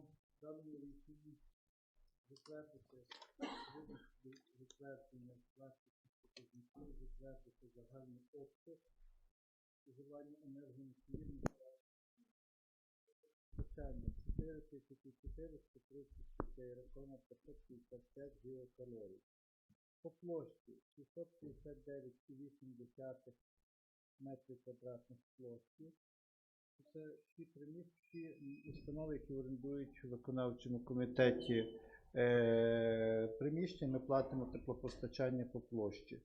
в даному рішенні затвердити затвердження власних показників, затвердити загальний обсяг споживання енергоносіїв Питання 4434,555 гігакалорій. По площі 659,8 метрів квадратних площі. Це всі приміщення установи, які орендують у виконавчому комітеті е, приміщення, ми платимо теплопостачання по площі.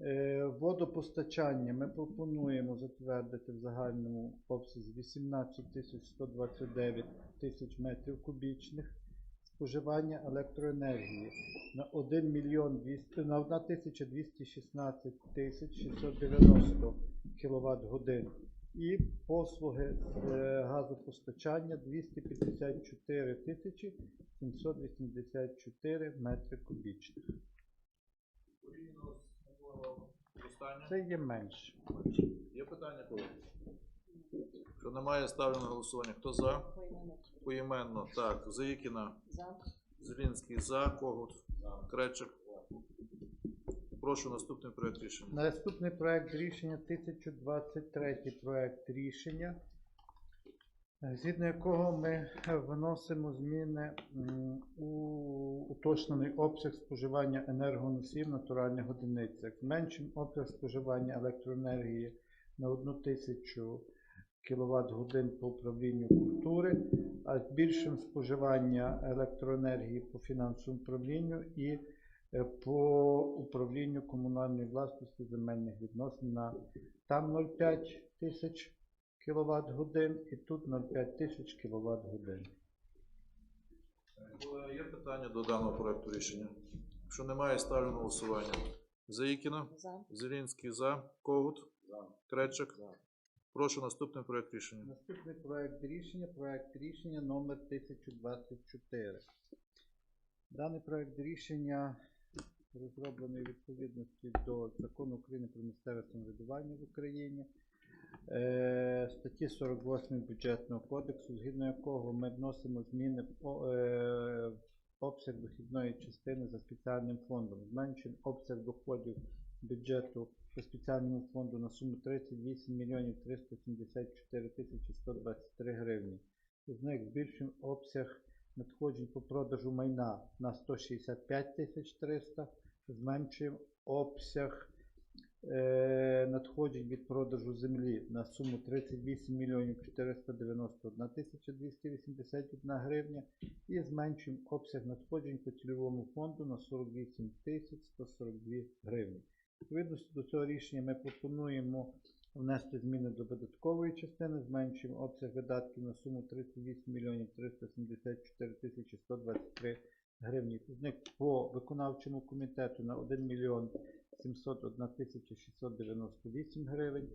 Е, Водопостачання ми пропонуємо затвердити в загальному обсязі 18 129 тисяч метрів кубічних. Споживання електроенергії на 1 мільйон 200, на 1 216 тисяч 690 кВт годин. І послуги е, газопостачання 254 тисячі 784 метри кубічних. Це є менше. Є питання коли? Що немає, ставлю на голосування. Хто за? Поіменно. Так, Заїкіна, За. Зелінський за, Когут, Кречик. Прошу наступний проект рішення. Наступний проект рішення 1023 проект рішення, згідно якого ми вносимо зміни у уточнений обсяг споживання енергоносіїв натуральних одиницях. Зменшимо обсяг споживання електроенергії на 1 тисячу кВт годин по управлінню культури, а збільшимо споживання електроенергії по фінансовому управлінню і по управлінню комунальної власності земельних відносин на там 0,5 тисяч кВт годин і тут 0,5 тисяч кВт годин. Е, Є питання до даного проекту рішення. Якщо немає, ставлю на голосування. Заїкіна, За. Зелінський за, Когут, Кречик. Прошу наступний проект рішення. Наступний проект рішення, проект рішення номер 1024. Даний проект рішення розроблений у відповідності до закону України про місцеве самоврядування в Україні, е, статті 48 бюджетного кодексу, згідно якого ми вносимо зміни в е, обсяг дохідної частини за спеціальним фондом. Зменшуємо обсяг доходів бюджету по спеціальному фонду на суму 38 мільйонів 374 тисячі 123 гривні. З них збільшуємо обсяг надходжень по продажу майна на 165 тисяч 300, зменшуємо обсяг е, надходжень від продажу землі на суму 38 мільйонів 491 тисяча 281 гривня і зменшуємо обсяг надходжень по цільовому фонду на 48 тисяч 142 гривні. Відповідно до цього рішення ми пропонуємо внести зміни до видаткової частини, зменшуємо обсяг видатків на суму 38 мільйонів 374 тисячі 123 гривні. З по виконавчому комітету на 1 мільйон 701 тисяча 698 гривень.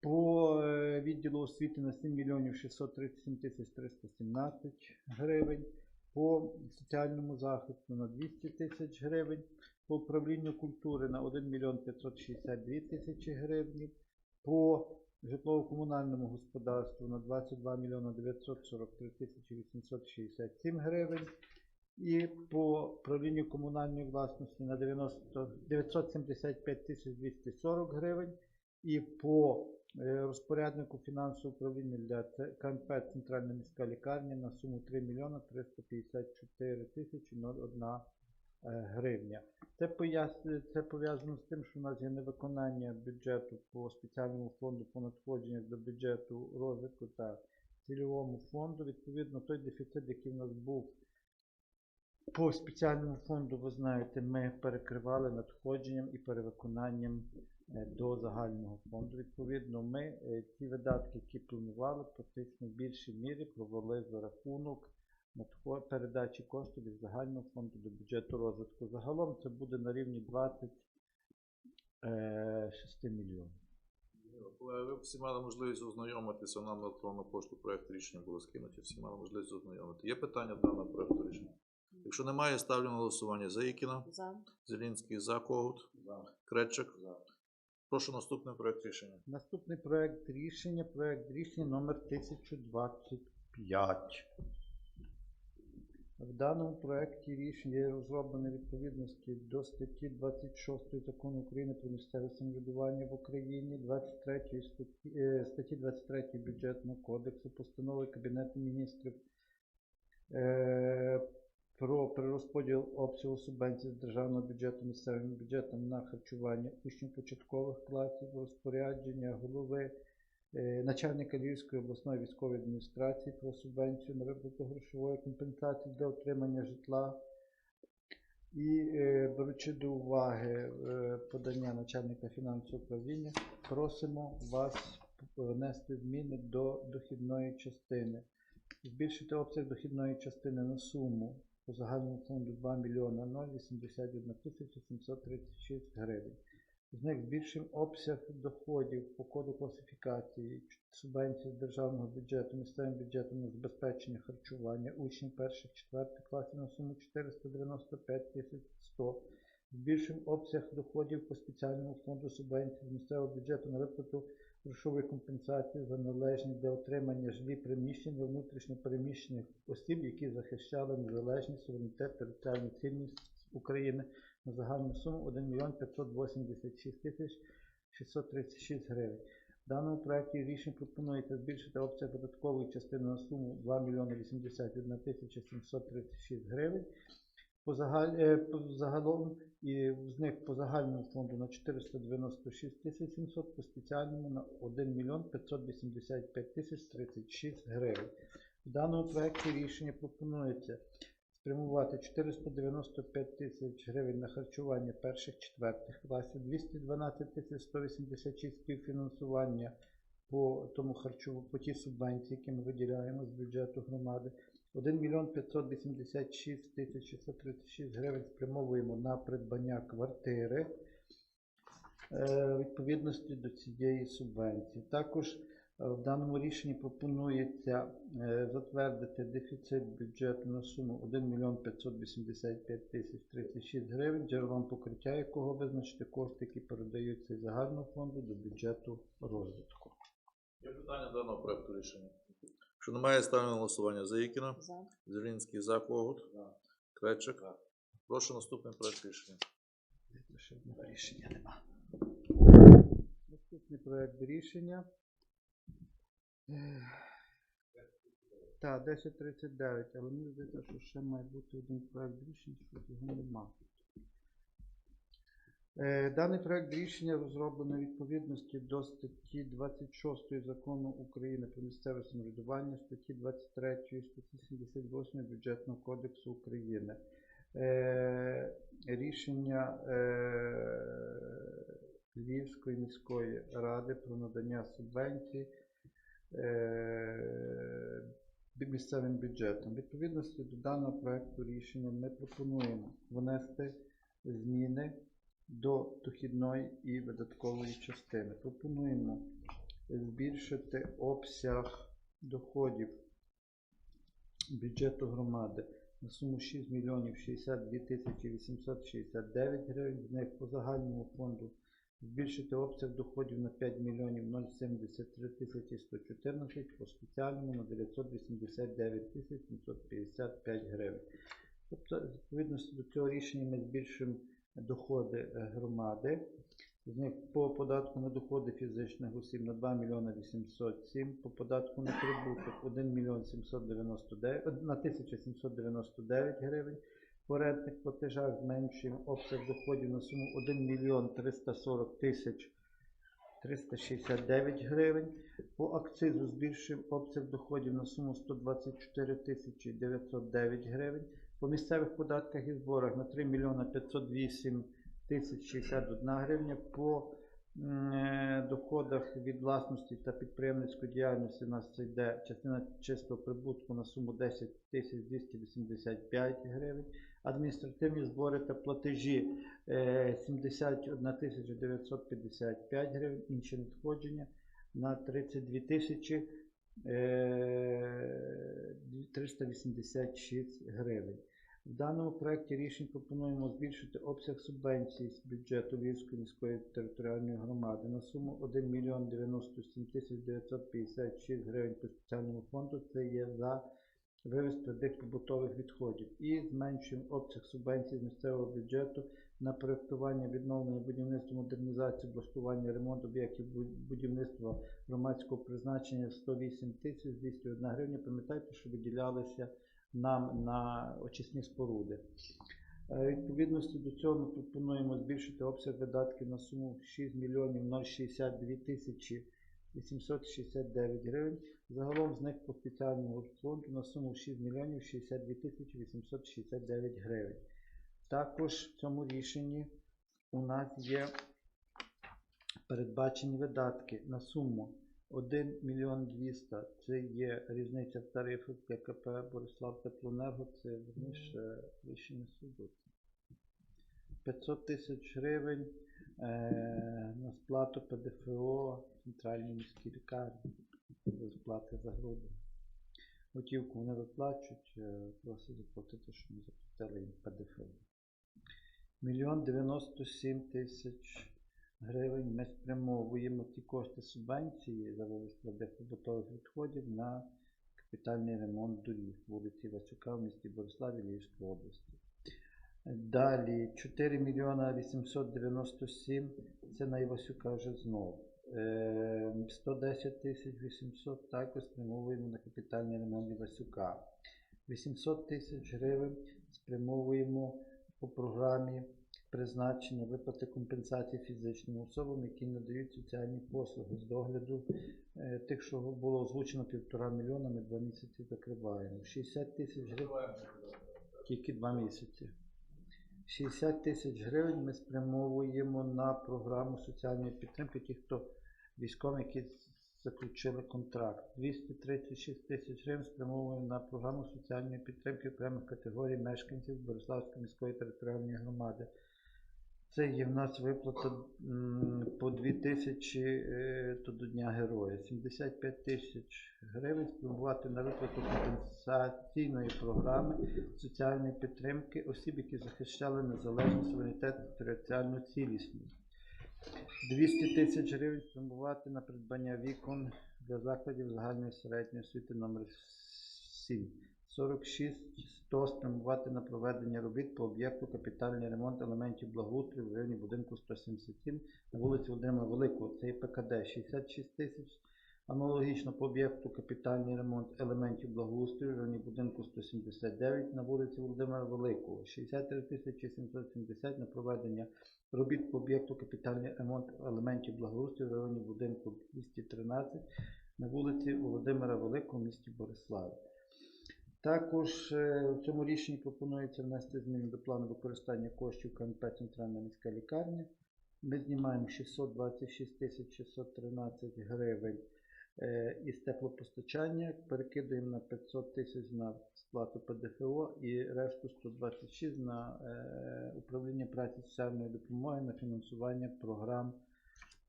По е, відділу освіти на 7 мільйонів 637 тисяч 317 гривень. По соціальному захисту на 200 тисяч гривень. По управлінню культури на 1 мільйон 562 тисячі гривень. По житлово-комунальному господарству на 22 мільйона 943 тисячі 867 гривень. І по управлінню комунальної власності на 90, 975 тисяч 240 гривень. І по е, розпоряднику фінансового управління для КНП Центральна міська лікарня на суму 3 мільйона 354 тисячі 01 е, гривня. Це, це пов'язано з тим, що у нас є невиконання бюджету по спеціальному фонду по надходженнях до бюджету розвитку та цільовому фонду. Відповідно, той дефіцит, який в нас був по спеціальному фонду, ви знаєте, ми перекривали надходженням і перевиконанням е, до загального фонду. Відповідно, ми е, ті видатки, які планували, практично в більшій мірі провели за рахунок передачі коштів від загального фонду до бюджету розвитку. Загалом це буде на рівні 26 мільйонів. Ви всі мали можливість ознайомитися, нам на електронну пошту проект рішення було скинуті, всі мали можливість ознайомити. Є питання до даного проекту рішення? Якщо немає, ставлю на голосування. Заїкіна, За. Зелінський за, Когут, Кречик. Прошу наступний проект рішення. Наступний проект рішення, проект рішення номер 1025. В даному проєкті рішення є розроблене відповідності до статті 26 Закону України про місцеве самоврядування в Україні, 23 статті, е, статті 23 Бюджетного кодексу, постанови Кабінету міністрів е, про перерозподіл обсягу субвенцій з державного бюджету місцевим бюджетом на харчування учнів початкових класів, розпорядження голови е, начальника Львівської обласної військової адміністрації про субвенцію на виплату грошової компенсації для отримання житла. І е, беручи до уваги е, подання начальника фінансового управління, просимо вас внести зміни до дохідної частини. Збільшити обсяг дохідної частини на суму по загальному фонду 2 мільйона 081 тисяча 736 гривень. З них збільшимо обсяг доходів по коду класифікації субвенції з державного бюджету, місцевим бюджетом на забезпечення харчування учнів перших четвертих класів на суму 495 тисяч 100. Збільшимо обсяг доходів по спеціальному фонду субвенції з місцевого бюджету на виплату грошової компенсації за належність для отримання жилі приміщень для внутрішньо осіб, які захищали незалежність, суверенітет, територіальну цінність України на загальну суму 1 мільйон 586 тисяч 636 гривень. В даному проєкті рішень пропонується збільшити обсяг податкової частини на суму 2 мільйони 81 тисяча 736 гривень. Е, загалом і з них по загальному фонду на 496 тисяч 700, по спеціальному на 1 мільйон 585 тисяч 36 гривень. В даному проєкті рішення пропонується спрямувати 495 тисяч гривень на харчування перших четвертих класів, 212 тисяч 186 співфінансування по тому харчову по тій субвенції, які ми виділяємо з бюджету громади. 1 мільйон 586 тисяч 636 гривень спрямовуємо на придбання квартири е, відповідності до цієї субвенції. Також е, в даному рішенні пропонується е, затвердити дефіцит бюджету на суму 1 мільйон 585 тисяч 36 гривень, джерелом покриття якого визначити кошти, які передаються із загального фонду до бюджету розвитку. Є питання даного проекту рішення. Якщо немає, ставлю на голосування. Заїкіна, За. Зелінський, за, Когут, Кречик. Прошу наступний проект рішення. Ще одного рішення нема. Наступний проект рішення. Так, 1039, але мені здається, що ще має бути один проект рішення, що його нема. Е, Даний проект рішення розроблено відповідності до статті 26 закону України про місцеве самоврядування, статті 23, статті 78 Бюджетного кодексу України. Е, Рішення е, Львівської міської ради про надання субвенцій е, місцевим бюджетом. Відповідності до даного проекту рішення ми пропонуємо внести зміни до дохідної і видаткової частини. Пропонуємо збільшити обсяг доходів бюджету громади на суму 6 мільйонів 62 тисячі 869 гривень. З них по загальному фонду збільшити обсяг доходів на 5 мільйонів 073 тисячі 114, по спеціальному на 989 тисяч 755 гривень. Тобто, з відповідності до цього рішення ми збільшуємо доходи е, громади. З них по податку на доходи фізичних осіб на 2 мільйони 807, по податку на прибуток 1 мільйон 799, на 1799 гривень. По рентних платежах зменшуємо обсяг доходів на суму 1 мільйон 340 тисяч 369 гривень. По акцизу збільшуємо обсяг доходів на суму 124 тисячі 909 гривень. По місцевих податках і зборах на 3 мільйона 508 тисяч 61 гривня. По е, доходах від власності та підприємницької діяльності у нас це йде частина чистого прибутку на суму 10 тисяч 285 гривень. Адміністративні збори та платежі е, 71 тисяча 955 гривень. Інші надходження на 32 тисячі е, 386 гривень. В даному проєкті рішень пропонуємо збільшити обсяг субвенцій з бюджету Львівської міської територіальної громади на суму 1 мільйон 97 тисяч 956 гривень по спеціальному фонду. Це є за вивіз твердих побутових відходів. І зменшуємо обсяг субвенцій з місцевого бюджету на проєктування, відновлення будівництва, модернізацію, облаштування, ремонт об'єктів будівництва громадського призначення 108 тисяч 201 гривня. Пам'ятаєте, що виділялися нам на очисні споруди. Е, Відповідності до цього ми пропонуємо збільшити обсяг видатків на суму 6 мільйонів 062 тисячі 869 гривень. Загалом з них по спеціальному фонду на суму 6 мільйонів 62 тисячі 869 гривень. Також в цьому рішенні у нас є передбачені видатки на суму 1 мільйон 200. Це є різниця в тарифах ККП Борислав Теплоенерго, це верніше рішення суду. 500 тисяч гривень е, на сплату ПДФО центральній міській лікарні за сплати за груди. Готівку вони виплачують, е, просять заплатити, щоб ми заплатили їм ПДФО. Мільйон 97 тисяч гривень ми спрямовуємо ті кошти субвенції за твердих побутових відходів на капітальний ремонт доріг вулиці Васюка в місті Бориславі Львівської області. Далі 4 мільйона 897 це на Івасюка вже знову. Е, 110 тисяч 800 також спрямовуємо на капітальний ремонт Івасюка. 800 тисяч гривень спрямовуємо по програмі призначення виплати компенсації фізичним особам, які надають соціальні послуги з догляду е, тих, що було озвучено півтора мільйона, ми два місяці закриваємо. 60 тисяч гривень тільки два місяці. 60 тисяч гривень ми спрямовуємо на програму соціальної підтримки тих, хто військові, які заключили контракт. 236 тисяч гривень спрямовуємо на програму соціальної підтримки окремих категорій мешканців Бориславської міської територіальної громади. Це є в нас виплата по 2 тисячі е, до Дня Героя. 75 тисяч гривень спрямувати на виплату компенсаційної програми соціальної підтримки осіб, які захищали незалежність, суверенітет та територіальну цілісність. 200 тисяч гривень спрямувати на придбання вікон для закладів загальної середньої освіти номер 7. 46 100 спрямувати на проведення робіт по об'єкту капітальний ремонт елементів благоустрою в районі будинку 177 на вулиці Володимира Великого. Це ПКД 66 тисяч. Аналогічно по об'єкту капітальний ремонт елементів благоустрою в районі будинку 179 на вулиці Володимира Великого. 63 тисячі 770 на проведення робіт по об'єкту капітальний ремонт елементів благоустрою в районі будинку 213 на вулиці Володимира Великого в місті Бориславі. Також е, в цьому рішенні пропонується внести зміни до плану використання коштів КНП Центральна міська лікарня. Ми знімаємо 626 тисяч 613 гривень е, із теплопостачання, перекидуємо на 500 тисяч на сплату ПДФО і решту 126 на е, управління праці соціальної допомоги на фінансування програм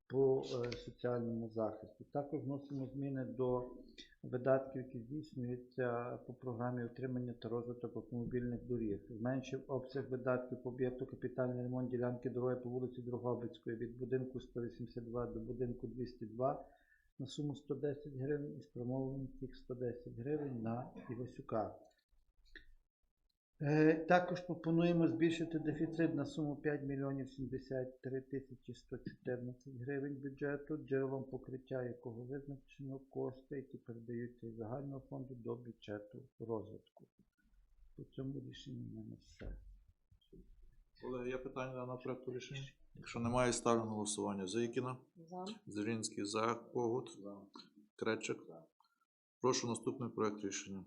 по е, соціальному захисту. Також вносимо зміни до видатків, які здійснюються по програмі утримання та розвиток автомобільних доріг. Зменшив обсяг видатків по об'єкту капітальний ремонт ділянки дороги по вулиці Дрогобицької від будинку 182 до будинку 202 на суму 110 гривень і спрямований тих 110 гривень на Івасюка. Е, Також пропонуємо збільшити дефіцит на суму 5 мільйонів 73 тисячі 114 гривень бюджету, джерелом покриття якого визначено кошти, які передаються із загального фонду до бюджету розвитку. По цьому рішенню в мене все. Колеги, є питання на проекту рішення? Якщо немає, ставлю на голосування. Заїкіна, За. Зелінський, за, Когут, Кречик. Прошу наступний проект рішення.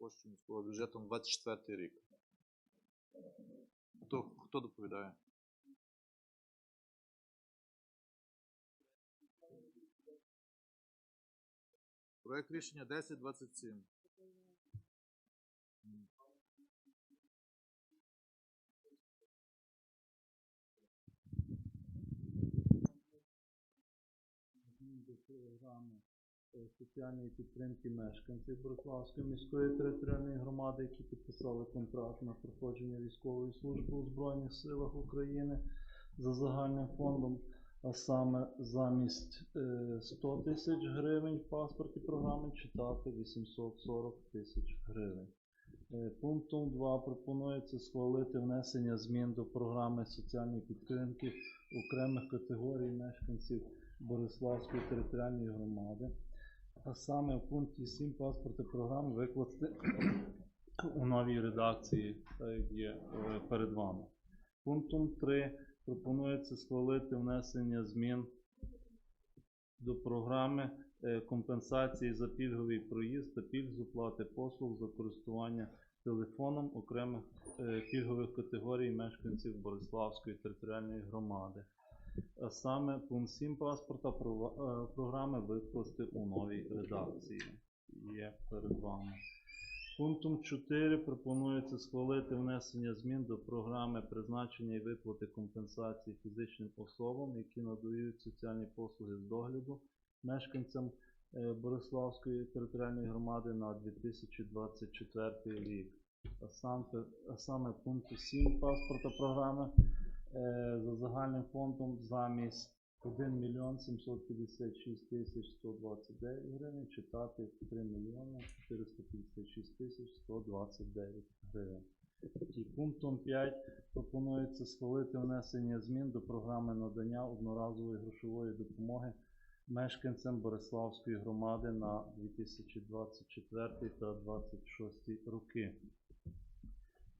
Коштів міського бюджету на 24 рік. Хто, хто доповідає? Проект рішення 1027. М. Змін до програми е, соціальної підтримки мешканців Бориславської міської територіальної громади, які підписали контракт на проходження військової служби у Збройних силах України за загальним фондом. а саме замість е, 100 тисяч гривень в паспорті програми читати 840 тисяч гривень. Е, Пунктом 2 пропонується схвалити внесення змін до програми соціальної підтримки окремих категорій мешканців Бориславської територіальної громади. А саме в пункті 7 паспорта програми викласти у новій редакції, так як є е, перед вами. Пунктом 3 пропонується схвалити внесення змін до програми е, компенсації за пільговий проїзд та пільг з оплати послуг за користування телефоном окремих е, пільгових категорій мешканців Бориславської територіальної громади. А саме пункт 7 паспорта е, програми викласти у новій редакції. Є перед вами. Пунктом 4 пропонується схвалити внесення змін до програми призначення і виплати компенсації фізичним особам, які надають соціальні послуги з догляду мешканцям е, Бориславської територіальної громади на 2024 рік. А сам- а саме пункту 7 паспорта програми е, загальним фондом замість 1 мільйон 756 тисяч 129 гривень читати 3 мільйони 456 тисяч 129 гривень. І пунктом 5 пропонується схвалити внесення змін до програми надання одноразової грошової допомоги мешканцям Бориславської громади на 2024 та 2026 роки.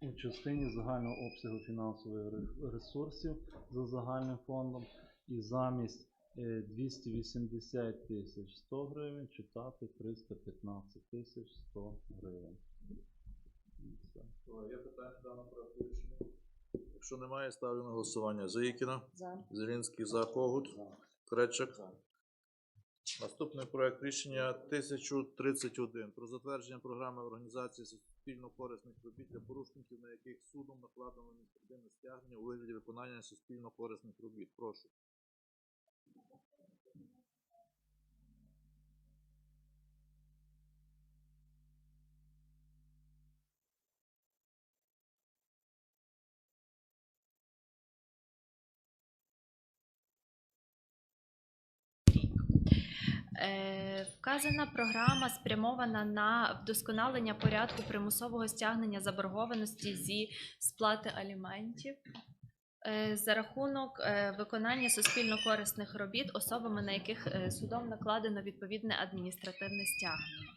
У частині загального обсягу фінансових ресурсів за загальним фондом і замість е, 280 тисяч 100 гривень читати 315 тисяч 100 гривень. І Є питання до даного проекту рішення? Якщо немає, ставлю на голосування. Заїкіна, За. Зелінський за Когут, Кречик. Наступний проект рішення 1031 про затвердження програми організації суспільно-корисних робіт для порушників, на яких судом накладено адміністративне стягнення у вигляді виконання суспільно-корисних робіт. Прошу. Вказана програма спрямована на вдосконалення порядку примусового стягнення заборгованості зі сплати аліментів е, за рахунок е, виконання суспільно-корисних робіт особами, на яких е, судом накладено відповідне адміністративне стягнення.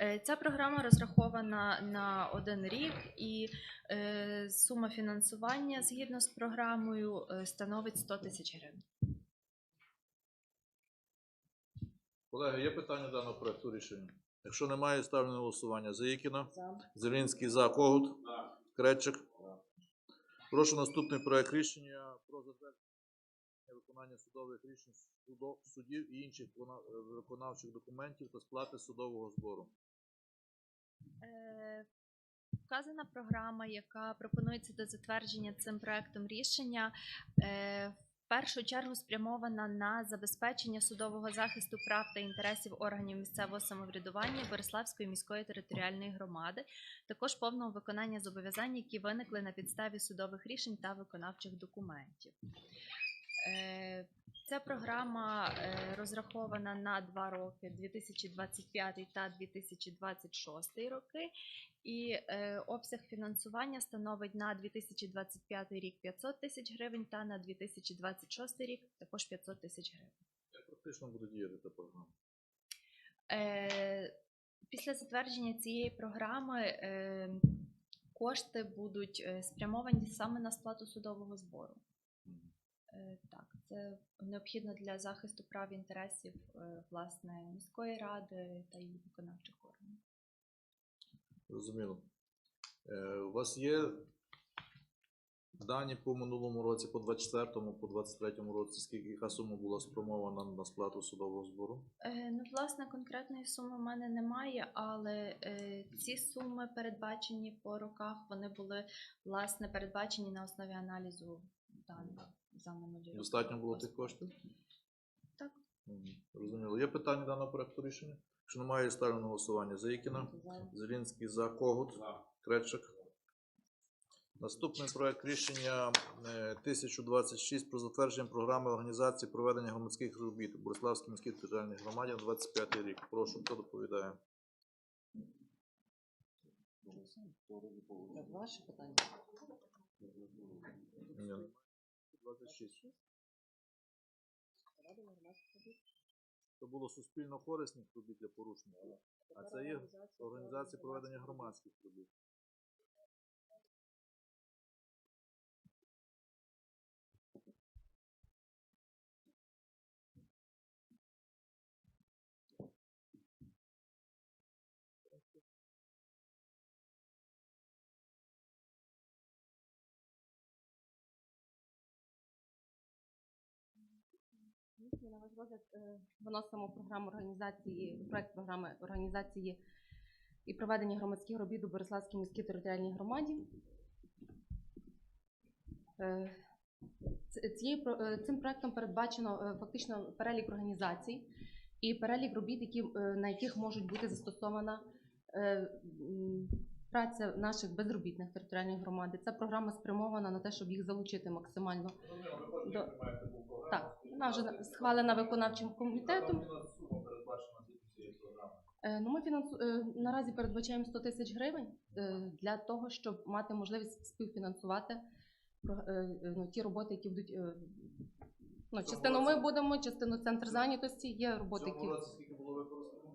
Е, Ця програма розрахована на один рік і е, сума фінансування згідно з програмою е, становить 100 тисяч гривень. Колеги, є питання даного проекту рішення? Якщо немає, ставлю на голосування. Заїкіна, За. Зелінський за Когут, Кречик. Прошу наступний проект рішення про затвердження виконання судових рішень судів і інших виконавчих документів та сплати судового збору. Е, Вказана програма, яка пропонується до затвердження цим проектом рішення, е, першу чергу спрямована на забезпечення судового захисту прав та інтересів органів місцевого самоврядування Бориславської міської територіальної громади, також повного виконання зобов'язань, які виникли на підставі судових рішень та виконавчих документів. Ця програма е, розрахована на два роки 2025 та 2026 роки, і е, обсяг фінансування становить на 2025 рік 500 тисяч гривень та на 2026 рік також 500 тисяч гривень. Як практично буде діяти ця програма? Е, Після затвердження цієї програми кошти будуть спрямовані саме на сплату судового збору. Е, Так, це необхідно для захисту прав і інтересів е, власне міської ради та її виконавчих органів. Зрозуміло. Е, у вас є дані по минулому році, по 24-му, по 23-му році, скільки яка сума була спрямована на сплату судового збору? Ну, власне, конкретної суми в мене немає, але ці суми передбачені по роках, вони були власне передбачені на основі аналізу даних за минулі. Достатньо було тих коштів? Так. Мгм. Зрозуміло. Є питання даного проекту рішення? Якщо немає, ставлю на голосування. Заїкіна, За. Зелінський за Когут, Кречик. Наступний проект рішення е, 1026 про затвердження програми організації проведення громадських робіт у Бориславській міській територіальній громаді на 25 рік. Прошу, хто доповідає? Це ваше питання. Ні, 26. Це було суспільно корисних робіт для порушників, а це є організація проведення громадських робіт. Ми на ваш розгляд е, виносимо програму організації, проект програми організації і проведення громадських робіт у Бориславській міській територіальній громаді. Е, цією е, Цим проектом передбачено фактично перелік організацій і перелік робіт, які, на яких можуть бути застосована праця наших безробітних територіальних громад. Ця програма спрямована на те, щоб їх залучити максимально до... Так, вона вже схвалена виконавчим комітетом. Е, Ну, ми фінансу... е, наразі передбачаємо 100 тисяч гривень е, для того, щоб мати можливість співфінансувати ну, ті роботи, які будуть. Ну, частину ми будемо, частину центр зайнятості. Є роботи, які скільки було використано?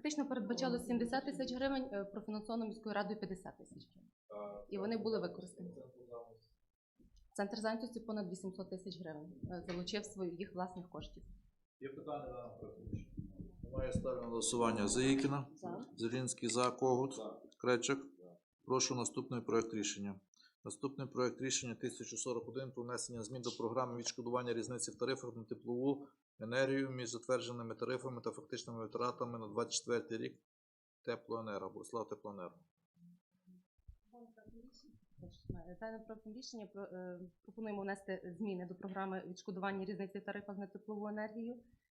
Фактично передбачалось 70 тисяч гривень, е, профінансовано міською радою 50 тисяч гривень. І вони були використані. Центр зайнятості понад 800 тисяч гривень е, залучив своїх власних коштів. Є питання на рішення? Немає ставлю на голосування. Заїкіна, За. Зелінський за, Когут, Кречик. Прошу наступний проект рішення. Наступний проект рішення 1041 про внесення змін до програми відшкодування різниці в тарифах на теплову енергію між затвердженими тарифами та фактичними витратами на 24 рік теплоенерго. Борислав Теплоенерго. Даним проектом рішення е, пропонуємо внести зміни до програми відшкодування різниці в тарифах на теплову енергію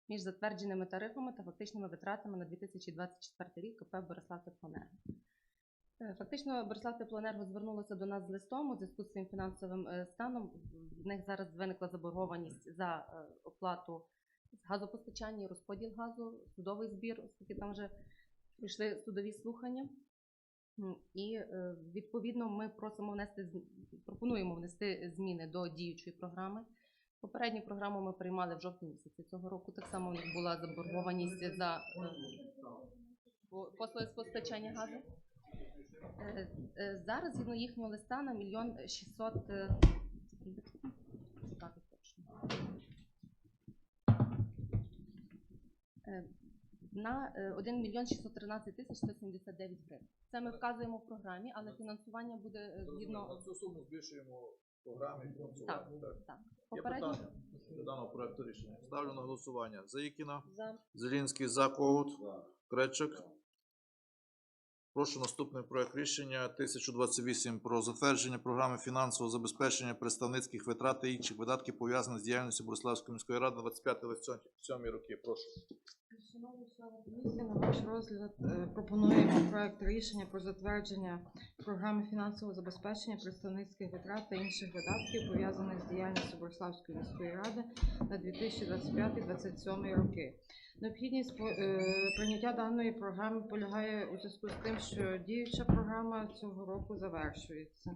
між затвердженими тарифами та фактичними витратами на 2024 рік КП Борислав Теплоенерго. Е, Фактично, Борислав Теплоенерго звернулося до нас з листом у зв'язку з цим фінансовим е, станом. В них зараз виникла заборгованість за оплату газопостачання розподіл газу, судовий збір, оскільки там вже пройшли судові слухання. І е, відповідно ми просимо внести пропонуємо внести зміни до діючої програми. Попередню програму ми приймали в жовтні місяці цього року. Так само у них була заборгованість за послуги з постачання газу. Е, е, Зараз згідно їхнього листа на мільйон шістсот е, шукати точно. Е, на е, 1 мільйон 613 тисяч 179 гривень. Це ми вказуємо в програмі, але фінансування буде е, На згідно цю суму збільшуємо в програмі так, фінансування. Так. так. Є Попередньо питання до даного проекту рішення. Ставлю на голосування. Заїкіна, за Зелінський за, Когут, Кречик. Прошу наступний проект рішення 1028 про затвердження програми фінансового забезпечення представницьких витрат та інших видатків пов'язаних з діяльністю Бориславської міської ради на 25-27 роки. Прошу. Шановні члени комісії, на ваш розгляд е, пропонуємо проект рішення про затвердження програми фінансового забезпечення представницьких витрат та інших видатків, пов'язаних з діяльністю Бориславської міської ради на 2025-2027 роки. Необхідність е, прийняття даної програми полягає у зв'язку з тим, що діюча програма цього року завершується.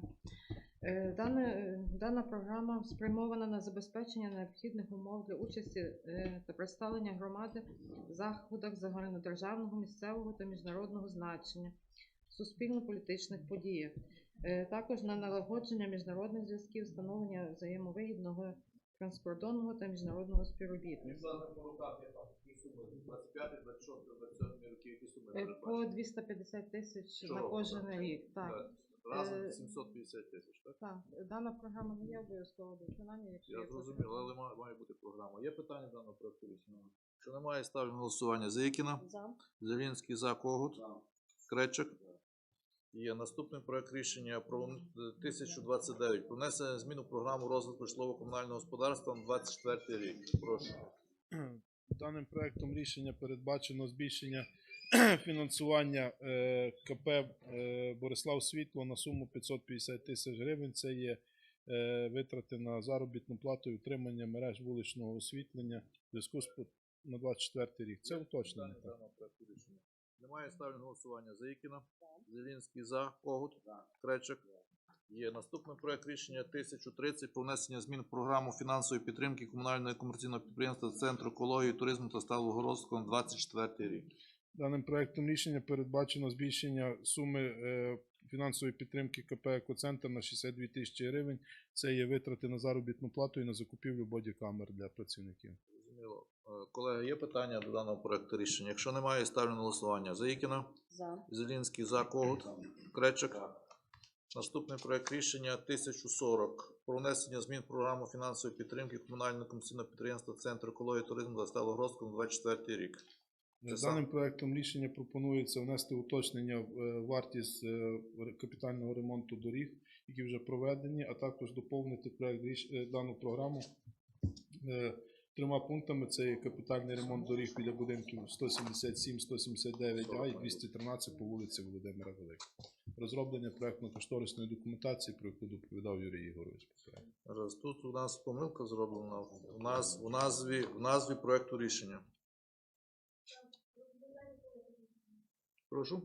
Е, Дана, е, дана програма спрямована на забезпечення необхідних умов для участі е, та представлення громади в заходах загальнодержавного, місцевого та міжнародного значення, суспільно-політичних подіях. Також на налагодження міжнародних зв'язків, встановлення взаємовигідного транскордонного та міжнародного співробітництва. по руках є там які суми 25, 26, 27 роки, які суми По 250 тисяч на кожен рік. Так. Разом Е, 750 тисяч, так? Так, дана програма не є обов'язково до виконання, якщо Я зрозумів, але має, має бути програма. Є питання даного проекту рішення? Якщо немає, ставлю на голосування. Заїкіна, за Зелінський за, Когут, Кречик. Є наступний проект рішення про 1029. Про внесення змін у програму розвитку житлово-комунального господарства на 24 рік. Прошу. Даним проектом рішення передбачено збільшення фінансування е, КП е, Борислав Світло на суму 550 тисяч гривень. Це є е, витрати на заробітну плату і утримання мереж вуличного освітлення в зв'язку з на 24 рік. Це уточнення. Немає ставлень на голосування. Заїкіна, Зелінський за, Когут, Кречик. Є наступний проект рішення 1030 про внесення змін в програму фінансової підтримки комунального і комерційного підприємства Центру екології, туризму та сталого розвитку на 24 рік. Даним проектом рішення передбачено збільшення суми е, фінансової підтримки КП «Екоцентр» на 62 тисячі гривень. Це є витрати на заробітну плату і на закупівлю бодікамер для працівників. Зрозуміло. Е, Колеги, є питання до даного проекту рішення? Якщо немає, ставлю на голосування. Заїкіна, За. Зелінський за, Когут, Кречик. Наступний проект рішення 1040 про внесення змін в програму фінансової підтримки комунального комерційного підприємства Центр екології, туризму та сталого розвитку на 24 рік. Даним проектом рішення пропонується внести уточнення в е, вартість е, капітального ремонту доріг, які вже проведені, а також доповнити проект е, дану програму трьома пунктами. Це є капітальний ремонт доріг біля будинків 177, 179 А і 213 по вулиці Володимира Великого. Розроблення проектно-кошторисної документації, про яку доповідав Юрій Ігорович. тут у нас помилка зроблена в нас назві в назві проекту рішення. Прошу.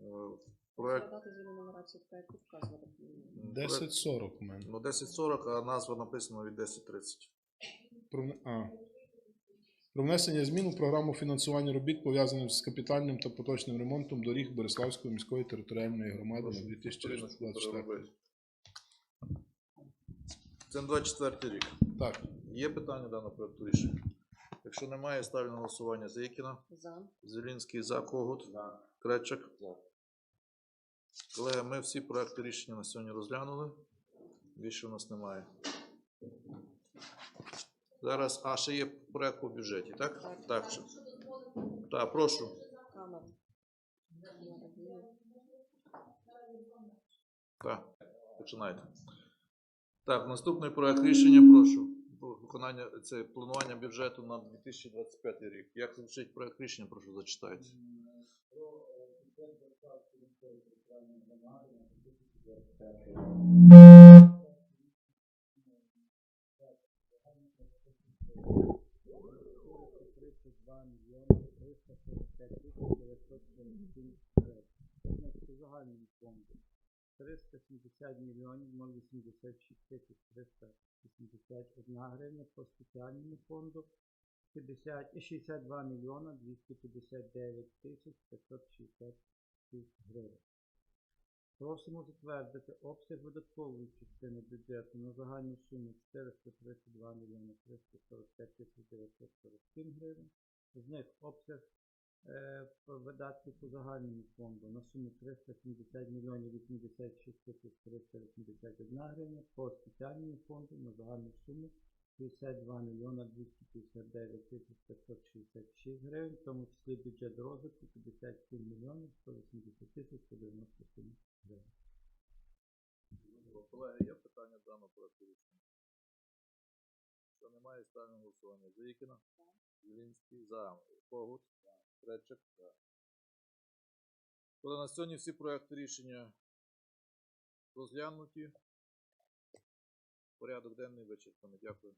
Е, Проект Дати зміну нумерацію проекту вказувати. 10.40 у мене. Ну, 10.40, а назва написана від 10.30. Про, вне- а. Про внесення змін у програму фінансування робіт, пов'язаних з капітальним та поточним ремонтом доріг Береславської міської територіальної громади на Прошу, 2024 переробити. Це на 24 рік. Так, Є питання даного проекту рішення? Якщо немає, ставлю на голосування. Заїкіна, За. Зелінський за, Когут, Кречик. Колеги, ми всі проекти рішення на сьогодні розглянули. Більше у нас немає. Зараз, а ще є проект по бюджеті, так? Так. Так, так прошу. Так, починайте. Так, наступний проект рішення, прошу. Виконання це планування бюджету на 2025 рік. Як звучить проект рішення, прошу зачитайте. мільйони 345 тисяч 947 гривень. Значить, у загальному фонді 370 мільйонів 086 тисяч 381 гривня по спеціальному фонду 50, і 62 мільйона 259 тисяч 566 гривень. Просимо затвердити обсяг видаткової частини бюджету на загальну суму 432 мільйони 345 тисяч 947 гривень. З них обсяг видатків по загальному фонду на суму 370 мільйонів 86 тисяч 381 гривня, по спеціальному фонду на загальну суму 52 мільйона 259 тисяч 566 гривень, в тому числі бюджет розвитку 57 мільйонів 180 тисяч 197 гривень. Колеги, є питання даного проекту рішення? Що немає, ставимо голосування. Заїкіна? Зелінський за. Когут? За. Коли на сьогодні всі проекти рішення розглянуті, порядок денний вичерпаний. Дякую.